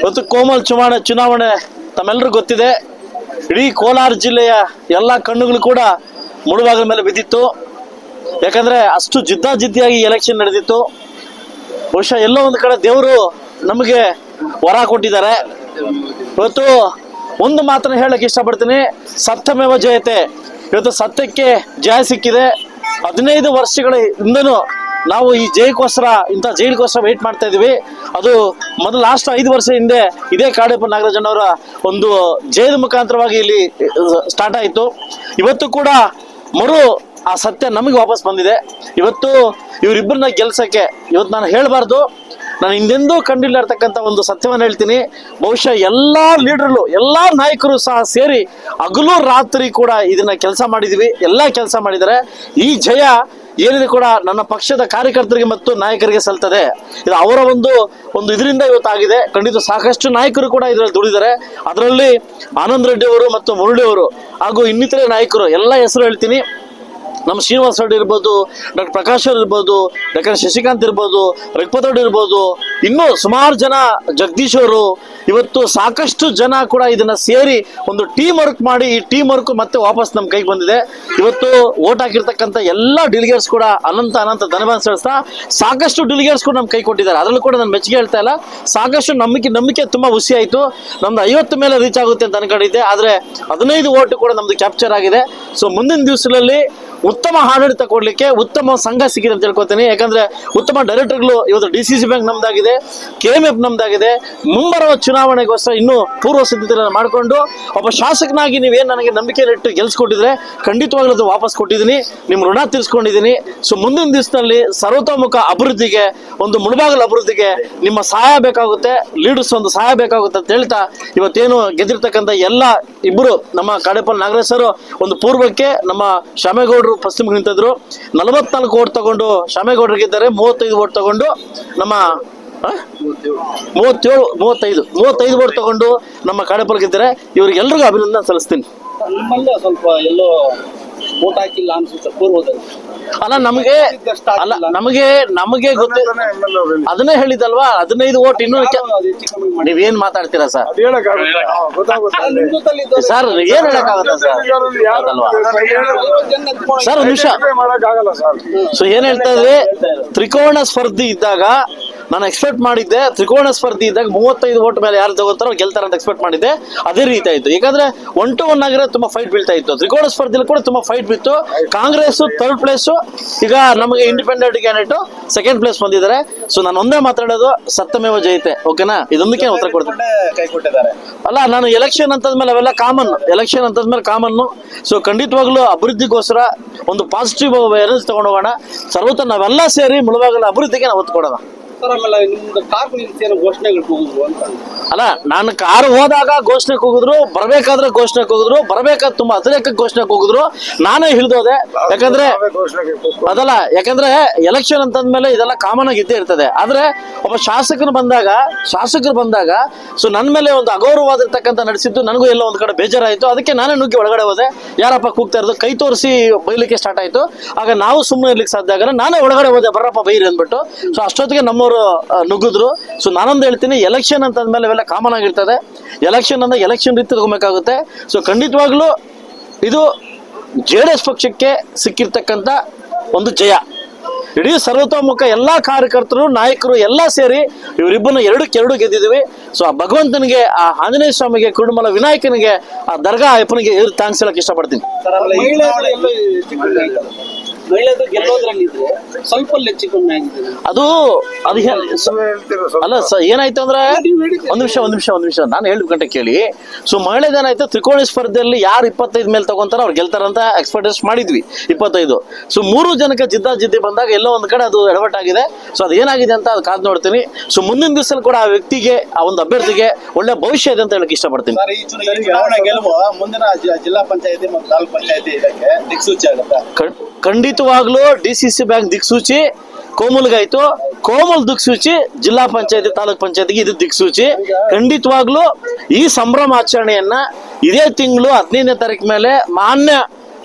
ಇವತ್ತು ಕೋಮಲ್ ಚುನಾವಣೆ ಚುನಾವಣೆ ತಮ್ಮೆಲ್ಲರೂ ಗೊತ್ತಿದೆ. ಇಡೀ ಕೋಲಾರ ಜಿಲ್ಲೆಯ ಎಲ್ಲ ಕಣ್ಣುಗಳು ಕೂಡ ಮುಳುಗಾಗ ಮೇಲೆ ಬಿದ್ದಿತ್ತು. ಯಾಕಂದ್ರೆ ಅಷ್ಟು ಜಿದ್ದಾಜಿದ್ದಿಯಾಗಿ ಎಲೆಕ್ಷನ್ ನಡೆದಿತ್ತು. ಬಹುಶಃ ಎಲ್ಲೋ ಒಂದು ಕಡೆ ದೇವರು ನಮಗೆ ವರ ಕೊಟ್ಟಿದ್ದಾರೆ. ಇವತ್ತು ಒಂದು ಮಾತ್ರ ಹೇಳಕ್ಕೆ ಇಷ್ಟಪಡ್ತೀನಿ. ಸತ್ಯಮೇವ ಜಯತೆ. ಇವತ್ತು ಸತ್ಯಕ್ಕೆ ಜಯ ಸಿಕ್ಕಿದೆ. ಹದಿನೈದು ವರ್ಷಗಳ ಹಿಂದೆನೂ ನಾವು ಈ ಜೈಗೋಸ್ಕರ ಇಂಥ ಜೈಲಿಗೋಸ್ಕರ ವೆಯ್ಟ್ ಮಾಡ್ತಾ ಇದೀವಿ ಅದು ಮೊದಲು ಲಾಸ್ಟ್ ಐದು ವರ್ಷ ಹಿಂದೆ ಇದೇ ಕಾಡಪ್ಪ ನಾಗರಾಜಣ್ಣವರ ಒಂದು ಜೈಲು ಮುಖಾಂತರವಾಗಿ ಇಲ್ಲಿ ಸ್ಟಾರ್ಟ್ ಆಯಿತು. ಇವತ್ತು ಕೂಡ ಮರು ಆ ಸತ್ಯ ನಮಗೆ ವಾಪಸ್ ಬಂದಿದೆ. ಇವತ್ತು ಇವರಿಬ್ಬರನ್ನ ಗೆಲ್ಸಕ್ಕೆ, ಇವತ್ತು ನಾನು ಹೇಳಬಾರ್ದು. ನಾನು ಹಿಂದೆಂದೂ ಕಂಡಿಲ್ಲ ಇರ್ತಕ್ಕಂಥ ಒಂದು ಸತ್ಯವನ್ನು ಹೇಳ್ತೀನಿ. ಬಹುಶಃ ಎಲ್ಲ ಲೀಡರ್ಗಳು, ಎಲ್ಲ ನಾಯಕರು ಸಹ ಸೇರಿ ಹಗಲು ರಾತ್ರಿ ಕೂಡ ಇದನ್ನ ಕೆಲಸ ಮಾಡಿದೀವಿ. ಎಲ್ಲ ಕೆಲಸ ಮಾಡಿದರೆ ಈ ಜಯ ಏನಿದೆ ಕೂಡ ನನ್ನ ಪಕ್ಷದ ಕಾರ್ಯಕರ್ತರಿಗೆ ಮತ್ತು ನಾಯಕರಿಗೆ ಸಲ್ತದೆ ಇದು ಅವರ ಒಂದು ಒಂದು ಇದರಿಂದ ಇವತ್ತಾಗಿದೆ. ಖಂಡಿತ ಸಾಕಷ್ಟು ನಾಯಕರು ಕೂಡ ಇದರಲ್ಲಿ ದುಡಿದರೆ ಅದರಲ್ಲಿ ಆನಂದ್ ರೆಡ್ಡಿ ಅವರು ಮತ್ತು ಮುರಳಿ ಅವರು ಹಾಗೂ ಇನ್ನಿತರೆ ನಾಯಕರು, ಎಲ್ಲ ಹೆಸರು ಹೇಳ್ತೀನಿ. ನಮ್ಮ ಶ್ರೀನಿವಾಸ ರೆಡ್ಡಿ ಇರ್ಬೋದು, ಡಾಕ್ಟರ್ ಪ್ರಕಾಶ್ ಅವ್ರು ಇರ್ಬೋದು, ಡಾಕ್ಟರ್ ಶಶಿಕಾಂತ್ ಇರ್ಬೋದು, ರಘುಪತ್ ರೆಡ್ಡಿ ಇರ್ಬೋದು, ಇನ್ನೂ ಸುಮಾರು ಜನ ಜಗದೀಶ್ ಅವರು, ಇವತ್ತು ಸಾಕಷ್ಟು ಜನ ಕೂಡ ಇದನ್ನ ಸೇರಿ ಒಂದು ಟೀಮ್ ವರ್ಕ್ ಮಾಡಿ ಈ ಟೀಮ್ ವರ್ಕ್ ಮತ್ತೆ ವಾಪಸ್ ನಮ್ಮ ಕೈಗೆ ಬಂದಿದೆ. ಇವತ್ತು ಓಟ್ ಹಾಕಿರ್ತಕ್ಕಂಥ ಎಲ್ಲ ಡಿಲಿಗೇಟ್ಸ್ ಕೂಡ ಅನಂತ ಅನಂತ ಧನ್ಯವಾದ ಸಲ್ಲಿಸ್ತಾ ಸಾಕಷ್ಟು ಡಿಲಿಗೇಟ್ಸ್ ಕೂಡ ನಮ್ಮ ಕೈ ಕೊಟ್ಟಿದ್ದಾರೆ. ಅದರಲ್ಲೂ ಕೂಡ ನಾನು ಮೆಚ್ಚುಗೆ ಹೇಳ್ತಾ ಇಲ್ಲ. ಸಾಕಷ್ಟು ನಂಬಿಕೆ ನಂಬಿಕೆ ತುಂಬಾ ಹುಸಿ ಆಯಿತು. ನಮ್ದು ಐವತ್ತು ಮೇಲೆ ರೀಚ್ ಆಗುತ್ತೆ ಅಂತ ಅನ್ಕೊಂಡಿದ್ದೆ. ಆದರೆ ಹದಿನೈದು ಓಟ್ ಕೂಡ ನಮ್ದು ಕ್ಯಾಪ್ಚರ್ ಆಗಿದೆ. ಸೊ ಮುಂದಿನ ದಿವಸಗಳಲ್ಲಿ ಉತ್ತಮ ಆಡಳಿತ ಕೊಡಲಿಕ್ಕೆ ಉತ್ತಮ ಸಂಘ ಸಿಕ್ಕಿದೆ ಅಂತ ತಿಳ್ಕೊತೀನಿ ಯಾಕಂದ್ರೆ ಉತ್ತಮ ಡೈರೆಕ್ಟರ್ಗಳು ಇವತ್ತು ಡಿ ಸಿ ಸಿ ಬ್ಯಾಂಕ್ ನಮ್ದಾಗಿದೆ, ಕೆ ಎಂ ಎಫ್ ನಮ್ದಾಗಿದೆ, ಮುಂಬರುವ ಚುನಾವಣೆಗೋಸ್ಕರ ಇನ್ನೂ ಪೂರ್ವ ಸಿದ್ಧತೆಗಳನ್ನು ಮಾಡಿಕೊಂಡು ಒಬ್ಬ ಶಾಸಕನಾಗಿ ನೀವೇನು ನನಗೆ ನಂಬಿಕೆಯಲ್ಲಿಟ್ಟು ಗೆಲ್ಸ್ಕೊಟ್ಟಿದ್ರೆ ಖಂಡಿತವಾಗ್ಲೂ ಅದು ವಾಪಸ್ ಕೊಟ್ಟಿದ್ದೀನಿ. ನಿಮ್ಮ ಋಣ ತೀರಿಸ್ಕೊಂಡಿದ್ದೀನಿ. ಸೊ ಮುಂದಿನ ದಿವಸದಲ್ಲಿ ಸರ್ವತೋಮುಖ ಅಭಿವೃದ್ಧಿಗೆ, ಒಂದು ಮುಳುಬಾಗಲ ಅಭಿವೃದ್ಧಿಗೆ ನಿಮ್ಮ ಸಹಾಯ ಬೇಕಾಗುತ್ತೆ ಲೀಡರ್ಸ್ ಒಂದು ಸಹಾಯ ಬೇಕಾಗುತ್ತೆ ಅಂತ ಹೇಳ್ತಾ ಇವತ್ತೇನು ಗೆದ್ದಿರ್ತಕ್ಕಂಥ ಎಲ್ಲ ಇಬ್ಬರು ನಮ್ಮ ಕಾಡೇಪಲ್ ನಾಗರಾಜ್ ಸರ್ ಒಂದು ಪೂರ್ವಕ್ಕೆ ನಮ್ಮ ಶ್ಯಾಮೇಗೌಡರು ಪಶ್ಚಿಮ ನಿಂತಿದ್ರು ನಲವತ್ನಾಲ್ಕು ಓಟ್ ತಗೊಂಡು ಶಾಮೇಗೌಡರಿಗಿದ್ದಾರೆ ಮೂವತ್ತೈದು ಓಟ್ ತಗೊಂಡು ನಮ್ಮ? ಮೂವತ್ತೇಳು, ಮೂವತ್ತೈದು ಮೂವತ್ತೈದು ಓಟ್ ತಗೊಂಡು ನಮ್ಮ ಕಾಡೇಪಲ್ ಗೆದ್ದರೆ ಇವ್ರಿಗೆಲ್ರಿಗೂ ಅಭಿನಂದನೆ ಸಲ್ಲಿಸ್ತೀನಿ ಸ್ವಲ್ಪ ಎಲ್ಲೋ ಓಟ್ ಹಾಕಿಲ್ಲ ಅನ್ಸುತ್ತೆ ಪೂರ್ವದಲ್ಲಿ ಅಲ್ಲ ನಮಗೆ ಅಲ್ಲ ನಮಗೆ ನಮಗೆ ಗೊತ್ತ ಅದನ್ನೇ ಹೇಳಿದಲ್ವಾ ಹದಿನೈದು ಓಟ್ ಇನ್ನು ನೀವೇನ್ ಮಾತಾಡ್ತೀರಾ ಸರ್? ಸರ್ ಏನ್ ಹೇಳಕ್ಕಾಗತ್ತ ಸರ್? ಸರ್ ನಿಮಿಷ. ಸೊ ಏನ್ ಹೇಳ್ತಾ ಇದ್ರಿ ತ್ರಿಕೋಣ ಸ್ಪರ್ಧಿ ಇದ್ದಾಗ ನಾನು ಎಕ್ಸ್ಪೆಕ್ಟ್ ಮಾಡಿದ್ದೆ ತ್ರಿಕೋಣ ಸ್ಪರ್ಧೆ ಇದ್ದಾಗ ಮೂವತ್ತೈದು ಓಟ್ ಮೇಲೆ ಯಾರು ತಗೋತಾರೋ ಗೆಲ್ತಾರ ಅಂತ ಎಕ್ಸ್ಪೆಕ್ಟ್ ಮಾಡಿದ್ದೆ. ಅದೇ ರೀತಿ ಆಯಿತು. ಯಾಕಂದ್ರೆ ಒನ್ ಟು ಒನ್ ಆಗಿರೋ ತುಂಬಾ ಫೈಟ್ ಬೀಳ್ತಾ ಇತ್ತು. ತ್ರಿಕೋಣ ಸ್ಪರ್ಧೆಯಲ್ಲಿ ಕೂಡ ತುಂಬಾ ಫೈಟ್ ಬಿತ್ತು. ಕಾಂಗ್ರೆಸ್ ಥರ್ಡ್ ಪ್ಲೇಸು ಈಗ ನಮಗೆ ಇಂಡಿಪೆಂಡೆಂಟ್ ಕ್ಯಾಂಡಿಡೇಟ್ ಸೆಕೆಂಡ್ ಪ್ಲೇಸ್ ಬಂದಿದ್ದಾರೆ. ಸೊ ನಾನು ಒಂದೇ ಮಾತಾಡೋದು ಸತ್ತಮೇವ ಜಯತೆ. ಓಕೆನಾ ಇದೊಂದಕ್ಕೆ ಉತ್ತರ ಕೊಡ್ತೀನಿ. ಅಲ್ಲ ನಾನು ಎಲೆಕ್ಷನ್ ಅಂತಂದ್ಮೇಲೆ ಅವೆಲ್ಲ ಕಾಮನ್ ಎಲೆಕ್ಷನ್ ಅಂತಂದ್ಮೇಲೆ ಕಾಮನ್ನು ಸೊ ಖಂಡಿತವಾಗ್ಲೂ ಅಭಿವೃದ್ಧಿಗೋಸ್ಕರ ಒಂದು ಪಾಸಿಟಿವ್ ಎನರ್ಜಿ ತಗೊಂಡು ಹೋಗೋಣ ಸರ್ವತ ನಾವೆಲ್ಲ ಸೇರಿ ಮುಳುವಾಗಲ ಅಭಿವೃದ್ಧಿಗೆ ನಾವು ಒತ್ತು ಕೊಡೋಣ. ಸರ್ ಆಮೇಲೆ ನಿಮ್ದು ಕಾರ್ ನಿಲ್ಸಿ ಏನೋ ಘೋಷಣೆಗಳು ಕೂಗಿದ್ರು ಅಂತ. ಅಲ್ಲ ನಾನು ಕಾರು ಹೋದಾಗ ಘೋಷಣೆ ಕೂಗಿದ್ರು ಬರಬೇಕಾದ್ರೆ ಘೋಷಣೆ ಕೂಗಿದ್ರು ಬರಬೇಕಾದ್ರೆ ತುಂಬಾ ಅತಿರೇಕ ಘೋಷಣೆ ಕೂಗಿದ್ರು ನಾನೇ ಹಿಡಿದೋದೆ. ಯಾಕಂದ್ರೆ ಅದಲ್ಲ ಯಾಕಂದ್ರೆ ಎಲೆಕ್ಷನ್ ಅಂತಂದ್ಮೇಲೆ ಇದೆಲ್ಲ ಕಾಮನ್ ಆಗಿ ಇದ್ದೇ ಇರ್ತದೆ. ಆದ್ರೆ ಒಬ್ಬ ಶಾಸಕರು ಬಂದಾಗ ಶಾಸಕರು ಬಂದಾಗ ಸೊ ನನ್ನ ಮೇಲೆ ಒಂದು ಅಗೌರವವಾಗಿರ್ತಕ್ಕಂಥ ನಡೆಸಿದ್ದು ನನಗೂ ಎಲ್ಲ ಒಂದ್ ಕಡೆ ಬೇಜಾರಾಯಿತು. ಅದಕ್ಕೆ ನಾನೇ ನುಗ್ಗಿ ಒಳಗಡೆ ಹೋದೆ. ಯಾರಪ್ಪ ಕೂಗ್ತಾ ಇರೋದು? ಕೈ ತೋರಿಸಿ ಬೈಲಿಕ್ಕೆ ಸ್ಟಾರ್ಟ್ ಆಯ್ತು. ಆಗ ನಾವು ಸುಮ್ಮನೆ ಇರ್ಲಿಕ್ಕೆ ಸಾಧ್ಯ ಆಗಲ್ಲ. ನಾನೇ ಒಳಗಡೆ ಹೋದೆ ಬರಪ್ಪ ಬೈರಿ ಅಂದ್ಬಿಟ್ಟು. ಸೊ ಅಷ್ಟೊತ್ತಿಗೆ ನಮ್ಮವರು ಆ, ನುಗ್ಗಿದ್ರು. ಸೊ ನಾನೊಂದು ಹೇಳ್ತೀನಿ ಎಲೆಕ್ಷನ್ ಅಂತಂದ್ಮೇಲೆ ಇವೆಲ್ಲ ಕಾಮನ್ ಆಗಿರ್ತದೆ. ಎಲೆಕ್ಷನ್ ಅಂದ್ರೆ ಎಲೆಕ್ಷನ್ ರೀತಿ ತಗೋಬೇಕಾಗುತ್ತೆ. ಸೊ ಖಂಡಿತವಾಗ್ಲೂ ಇದು ಜೆ ಡಿ ಎಸ್ ಪಕ್ಷಕ್ಕೆ ಸಿಕ್ಕಿರ್ತಕ್ಕಂಥ ಒಂದು ಜಯ. ಇಡೀ ಸರ್ವತೋಮುಖ ಎಲ್ಲ ಕಾರ್ಯಕರ್ತರು ನಾಯಕರು ಎಲ್ಲ ಸೇರಿ ಇವರಿಬ್ಬರನ್ನ ಎರಡಕ್ಕೆ ಎರಡು ಗೆದ್ದಿದ್ದೀವಿ. ಸೊ ಆ ಭಗವಂತನಿಗೆ ಆ ಆಂಜನೇಯ ಸ್ವಾಮಿಗೆ ಕುರುಡುಮಲ ವಿನಾಯಕನಿಗೆ ಆ ದರ್ಗಾ ಅಯ್ಯಪ್ಪನಿಗೆ ಥ್ಯಾಂಕ್ಸ್ ಹೇಳಕ್ ಇಷ್ಟಪಡ್ತೀನಿ. ಮಹಿಳೆದು ಗೆಲ್ಲೋದ್ರಲ್ಲಿದ್ರೆ ಸ್ವಲ್ಪ ಹೆಚ್ಚು ಕಮ್ಮಿ ಆಗಿದೆ. ಅದು ಅದು ಅಲ್ಲ ಸ ಏನಾಯ್ತು ಅಂದ್ರೆ ಒಂದ್ ನಿಮಿಷ ಒಂದ್ ನಿಮಿಷ ಒಂದ್ ನಿಮಿಷ. ನಾನು ಹೇಳಿ ಗಂಟೆ ಕೇಳಿ. ಸೊ ಮಹಿಳೆದೇನಾಯ್ತು ತ್ರಿಕೋಣಿ ಸ್ಪರ್ಧೆಯಲ್ಲಿ ಯಾರು ಇಪ್ಪತ್ತೈದು ಮೇಲೆ ತಗೊಂತಾರ ಅವ್ರು ಗೆಲ್ತಾರಂತ ಎಕ್ಸ್ಪೆಕ್ಟೇಷನ್ ಮಾಡಿದ್ವಿ ಇಪ್ಪತ್ತೈದು. ಸೊ ಮೂರು ಜನಕ್ಕೆ ಜಿದ್ದ ಜಿದ್ದಿ ಬಂದಾಗ ಎಲ್ಲೋ ಒಂದ್ ಕಡೆ ಅದು ಎಡವಟ್ಟಾಗಿದೆ. ಸೊ ಅದು ಏನಾಗಿದೆ ಅಂತ ಅದು ಕಾದ್ ನೋಡ್ತೀನಿ. ಸೊ ಮುಂದಿನ ದಿವಸ ಕೂಡ ಆ ವ್ಯಕ್ತಿಗೆ ಆ ಒಂದು ಅಭ್ಯರ್ಥಿಗೆ ಒಳ್ಳೆ ಭವಿಷ್ಯ ಇದೆ ಅಂತ ಹೇಳಕ್ ಇಷ್ಟಪಡ್ತೀನಿ. ಸರ್ ಈ ಚುನಾವಣೆ ಗೆಲುವು? ಮುಂದಿನ ಜಿಲ್ಲಾ ಪಂಚಾಯತಿ ಮತ್ತು ತಾಲೂಕ್ ಪಂಚಾಯತಿ ಇದಕ್ಕೆ ದಿಕ್ಸೂಚಿ ಆಗುತ್ತಾ? ಖಂಡ್- ಖಂಡಿತವಾಗ್ಲೂ ಡಿ ಸಿ ಸಿ ಬ್ಯಾಂಕ್ ದಿಕ್ಸೂಚಿ ಕೋಮಲ್ಗಾಯ್ತು ಕೋಮಲ್ ದಿಕ್ಸೂಚಿ, ಜಿಲ್ಲಾ ಪಂಚಾಯತಿ, ತಾಲೂಕ್ ಪಂಚಾಯತಿಗೆ ಇದು ದಿಕ್ಸೂಚಿ. ಖಂಡಿತವಾಗ್ಲೂ ಈ ಸಂಭ್ರಮಾಚರಣೆಯನ್ನ ಇದೇ ತಿಂಗಳು ಹದಿನೈದನೇ ತಾರೀಕು ಮೇಲೆ ಮಾನ್ಯ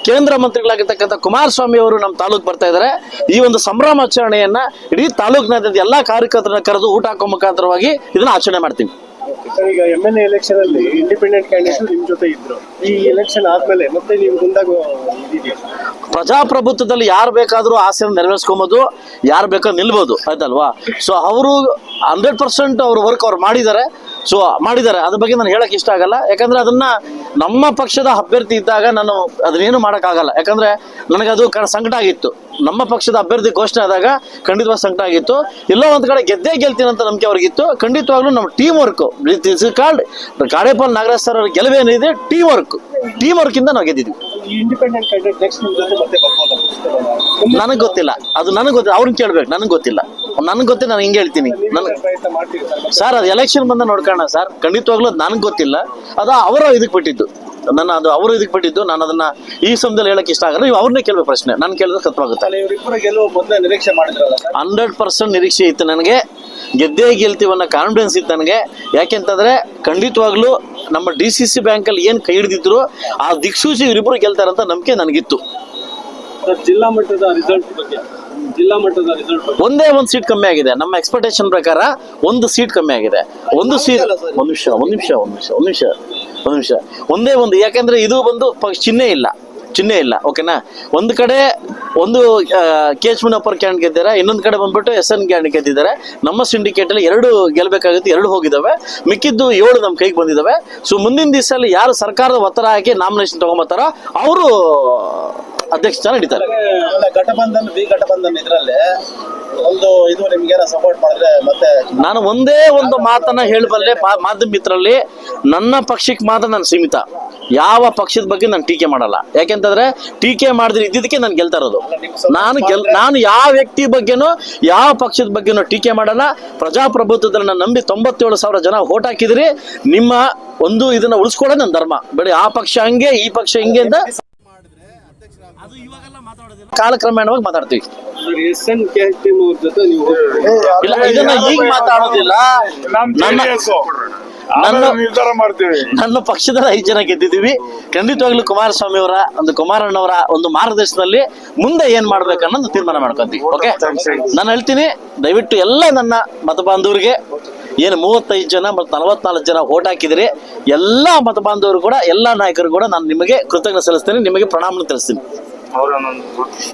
ಕೇಂದ್ರ ಮಂತ್ರಿಗಳಾಗಿರ್ತಕ್ಕಂಥ ಕುಮಾರಸ್ವಾಮಿ ಅವರು ನಮ್ಮ ತಾಲೂಕ್ ಬರ್ತಾ ಇದ್ದಾರೆ. ಈ ಒಂದು ಸಂಭ್ರಮಾಚರಣೆಯನ್ನ ಇಡೀ ತಾಲೂಕಿನಾದ್ಯಂತ ಎಲ್ಲಾ ಕಾರ್ಯಕರ್ತರನ್ನ ಕರೆದು ಊಟ ಹಾಕೋ ಮುಖಾಂತರವಾಗಿ ಇದನ್ನ ಆಚರಣೆ ಮಾಡ್ತೀವಿ. ಈಗ ಎಂ ಎಲ್ ಎ ಎಲೆಕ್ಷನ್ ಅಲ್ಲಿ ಇಂಡಿಪೆಂಡೆಂಟ್ ಕ್ಯಾಂಡಿಡೇಟ್ ನಿಮ್ ಜೊತೆ ಇದ್ರು. ಈ ಎಲೆಕ್ಷನ್ ಆದ್ಮೇಲೆ ಮತ್ತೆ ನೀವು ಮುಂದಾಗ ಪ್ರಜಾಪ್ರಭುತ್ವದಲ್ಲಿ ಯಾರು ಬೇಕಾದರೂ ಆಸೆಯನ್ನು ನೆರವೇರಿಸ್ಕೊಬೋದು, ಯಾರು ಬೇಕಾದ್ರೂ ನಿಲ್ಬೋದು, ಆಯ್ತಲ್ವಾ? ಸೊ ಅವರು ಹಂಡ್ರೆಡ್ ಪರ್ಸೆಂಟ್ ಅವ್ರ ವರ್ಕ್ ಅವ್ರು ಮಾಡಿದ್ದಾರೆ. ಸೊ ಮಾಡಿದ್ದಾರೆ. ಅದ್ರ ಬಗ್ಗೆ ನಾನು ಹೇಳಕ್ ಇಷ್ಟ ಆಗಲ್ಲ. ಯಾಕಂದ್ರೆ ಅದನ್ನ ನಮ್ಮ ಪಕ್ಷದ ಅಭ್ಯರ್ಥಿ ಇದ್ದಾಗ ನಾನು ಅದನ್ನೇನು ಮಾಡೋಕ್ಕಾಗಲ್ಲ. ಯಾಕಂದ್ರೆ ನನಗೆ ಅದು ಸಂಕಟ ಆಗಿತ್ತು. ನಮ್ಮ ಪಕ್ಷದ ಅಭ್ಯರ್ಥಿ ಘೋಷಣೆ ಆದಾಗ ಖಂಡಿತವಾಗಿ ಸಂಕಟ ಆಗಿತ್ತು. ಎಲ್ಲೋ ಒಂದ್ ಕಡೆ ಗೆದ್ದೇ ಗೆಲ್ತೀನಿ ಅಂತ ನಂಬಿಕೆ ಅವ್ರಿಗಿತ್ತು. ಖಂಡಿತವಾಗ್ಲೂ ನಮ್ಮ team work called Kadepal Nagaraj sir ಅವ್ರ ಗೆಲುವೇನಿದೆ ಟೀಮ್ ವರ್ಕ್ ಟೀಮ್ ವರ್ಕ್ ಇಂದ ನಾವು ಗೆದ್ದಿದ್ವಿ ನನಗೆ ಗೊತ್ತಿಲ್ಲ. ಅದು ನನಗೆ ಗೊತ್ತಿಲ್ಲ. ಅವ್ರನ್ನ ಕೇಳ್ಬೇಕು. ನನಗೆ ಗೊತ್ತಿಲ್ಲ. ನನಗೆ ಗೊತ್ತಿಲ್ಲ ನಾನು ಹಿಂಗೆ ಹೇಳ್ತೀನಿ. ಸರ್ ಅದು ಎಲೆಕ್ಷನ್ ಬಂದ ನೋಡ್ಕೋಣ ಸರ್. ಖಂಡಿತವಾಗ್ಲೂ ಅದು ನನಗೆ ಗೊತ್ತಿಲ್ಲ. ಅದು ಅವರ ಇದಕ್ಕೆ ಬಿಟ್ಟಿದ್ದು. ನನ್ನ ಅದು ಅವರು ಇದಕ್ಕೆ ಬಿಟ್ಟಿದ್ದು. ನಾನು ಅದನ್ನ ಈ ಸಮಯದಲ್ಲಿ ಹೇಳಕ್ ಇಷ್ಟ ಆಗಲ್ಲ. ನೀವು ಅವ್ರನ್ನೇ ಕೇಳಬೇಕು ಪ್ರಶ್ನೆ. ನಾನು ಕೇಳಿದ್ರೆ ತತ್ವಾಗುತ್ತೆ ಹಂಡ್ರೆಡ್ ಪರ್ಸೆಂಟ್ ನಿರೀಕ್ಷೆ ಇತ್ತು ನನಗೆ. ಗೆದ್ದೇ ಗೆಲ್ತೀವಿ ಅನ್ನೋ ಕಾನ್ಫಿಡೆನ್ಸ್ ಇತ್ತು ನನಗೆ. ಯಾಕೆಂತಂದ್ರೆ ಖಂಡಿತವಾಗ್ಲೂ ನಮ್ಮ ಡಿ ಸಿ ಸಿ ಬ್ಯಾಂಕಲ್ಲಿ ಏನು ಕೈ ಹಿಡಿದಿದ್ರು ಆ ದಿಕ್ಸೂಚಿ ಇವರಿಬ್ಬರು ಗೆಲ್ತಾರಂತ ನಂಬಿಕೆ ನನಗಿತ್ತು. ಜಿಲ್ಲಾ ಮಟ್ಟದ ರಿಸಲ್ಟ್ ಬಗ್ಗೆ. ಜಿಲ್ಲಾ ಮಟ್ಟದ ರಿಸಲ್ಟ್ ಒಂದೇ ಒಂದು ಸೀಟ್ ಕಮ್ಮಿ ಆಗಿದೆ. ನಮ್ಮ ಎಕ್ಸ್ಪೆಕ್ಟೇಷನ್ ಪ್ರಕಾರ ಒಂದು ಸೀಟ್ ಕಮ್ಮಿ ಆಗಿದೆ. ಒಂದು ಸೀಟ್ ಒಂದು ನಿಮಿಷ ಒಂದು ನಿಮಿಷ ಒಂದು ನಿಮಿಷ ಒಂದು ನಿಮಿಷ ಒಂದು ನಿಮಿಷ. ಒಂದೇ ಒಂದು ಯಾಕೆಂದ್ರೆ ಇದು ಬಂದು ಚಿಹ್ನೆ ಇಲ್ಲ. ಚಿಹ್ನೆ ಇಲ್ಲ ಓಕೆನಾ ಒಂದು ಕಡೆ ಒಂದು ಕೆ ಎಚ್ ಮುನಪ್ಪರ್ ಕ್ಯಾಂಡ್ ಗೆದ್ದಿದ್ದಾರೆ ಇನ್ನೊಂದು ಕಡೆ ಬಂದ್ಬಿಟ್ಟು ಎಸ್ ಎನ್ ಕ್ಯಾಂಡ್ ಗೆದ್ದಿದ್ದಾರೆ. ನಮ್ಮ ಸಿಂಡಿಕೇಟ್ ಅಲ್ಲಿ ಎರಡು ಗೆಲ್ಬೇಕಾಗುತ್ತೆ ಎರಡು ಹೋಗಿದ್ದಾವೆ. ಮಿಕ್ಕಿದ್ದು ಏಳು ನಮ್ಮ ಕೈಗೆ ಬಂದಿದ್ದಾವೆ. ಸೊ ಮುಂದಿನ ದಿವಸದಲ್ಲಿ ಯಾರು ಸರ್ಕಾರದ ಒತ್ತಡ ಹಾಕಿ ನಾಮಿನೇಷನ್ ತಗೊಂಬತ್ತಾರೋ ಅವರು ಅಧ್ಯಕ್ಷ ಸ್ಥಾನ ಹಿಡಿತಾರೆ ಘಟಬಂಧನ್ ಬಿ ಘಟಬಂಧನ್ ಇದ್ರಲ್ಲಿ ಒಂದು ಇದು ನಿಮ್ಗೇನ ಸಪೋರ್ಟ್ ಮಾಡಿದ್ರೆ ಮತ್ತೆ ನಾನು ಒಂದೇ ಒಂದು ಮಾತನ್ನ ಹೇಳಬಲ್ಲೆ ಮಾಧ್ಯಮ ಮಿತ್ರರಲ್ಲಿ ನನ್ನ ಪಕ್ಷಕ್ಕೆ ಮಾತ್ರ ನಾನು ಸೀಮಿತ. ಯಾವ ಪಕ್ಷದ ಬಗ್ಗೆ ನಾನು ಟೀಕೆ ಮಾಡಲ್ಲ. ಯಾಕೆಂತಂದ್ರೆ ಟೀಕೆ ಮಾಡಿದ್ರೆ ಇದ್ದಿದ್ದಕ್ಕೆ ನಾನು ಗೆಲ್ತಾ ಇರೋದು. ನಾನು ಗೆಲ್ ನಾನು ಯಾವ ವ್ಯಕ್ತಿ ಬಗ್ಗೆನೂ ಯಾವ ಪಕ್ಷದ ಬಗ್ಗೆನೂ ಟೀಕೆ ಮಾಡಲ್ಲ. ಪ್ರಜಾಪ್ರಭುತ್ವದಲ್ಲಿ ನಾನು ನಂಬಿ ತೊಂಬತ್ತೇಳು ಸಾವಿರ ಜನ ಓಟ್ ಹಾಕಿದ್ರಿ. ನಿಮ್ಮ ಒಂದು ಇದನ್ನ ಉಳಿಸ್ಕೊಳ್ಳೋದು ನನ್ನ ಧರ್ಮ. ಬೇಡ ಆ ಪಕ್ಷ ಹಂಗೆ ಈ ಪಕ್ಷ ಹಿಂಗೆ ಅಂತ ಕಾಲಕ್ರಮೇಣವಾಗಿ ಮಾತಾಡ್ತೀವಿ. ಸರ್ ಎಸ್ ಕೆ ಟೀಮ್ ಜೊತೆ ನೀವು ಇಲ್ಲ ಇದನ್ನ ಈಗ ಮಾತಾಡೋದಿಲ್ಲ. ನನ್ನ ನನ್ನ ನಿರ್ಧಾರ ಮಾಡ್ತೀವಿ. ನನ್ನ ಪಕ್ಷದ ಐದು ಜನ ಗೆದ್ದಿದ್ದೀವಿ. ಖಂಡಿತವಾಗ್ಲೂ ಕುಮಾರಸ್ವಾಮಿ ಅವರ ಒಂದು ಕುಮಾರಣ್ಣವರ ಒಂದು ಮಾರ್ಗದರ್ಶನದಲ್ಲಿ ಮುಂದೆ ಏನ್ ಮಾಡ್ಬೇಕನ್ನೋದು ತೀರ್ಮಾನ ಮಾಡ್ಕೊಂತೀವಿ. ಓಕೆ ನಾನು ಹೇಳ್ತೀನಿ ದಯವಿಟ್ಟು ಎಲ್ಲ ನನ್ನ ಮತ ಬಾಂಧವರಿಗೆ ಏನು ಮೂವತ್ತೈದು ಜನ ಮತ್ತು ನಲವತ್ನಾಲ್ಕು ಜನ ಓಟ್ ಹಾಕಿದಿರಿ. ಎಲ್ಲ ಮತ ಬಾಂಧವರು ಕೂಡ ಎಲ್ಲ ನಾಯಕರು ಕೂಡ ನಾನು ನಿಮಗೆ ಕೃತಜ್ಞ ಸಲ್ಲಿಸ್ತೇನೆ ನಿಮಗೆ ಪ್ರಣಾಮನ ತಿಳಿಸ್ತೀನಿ. ಅವರ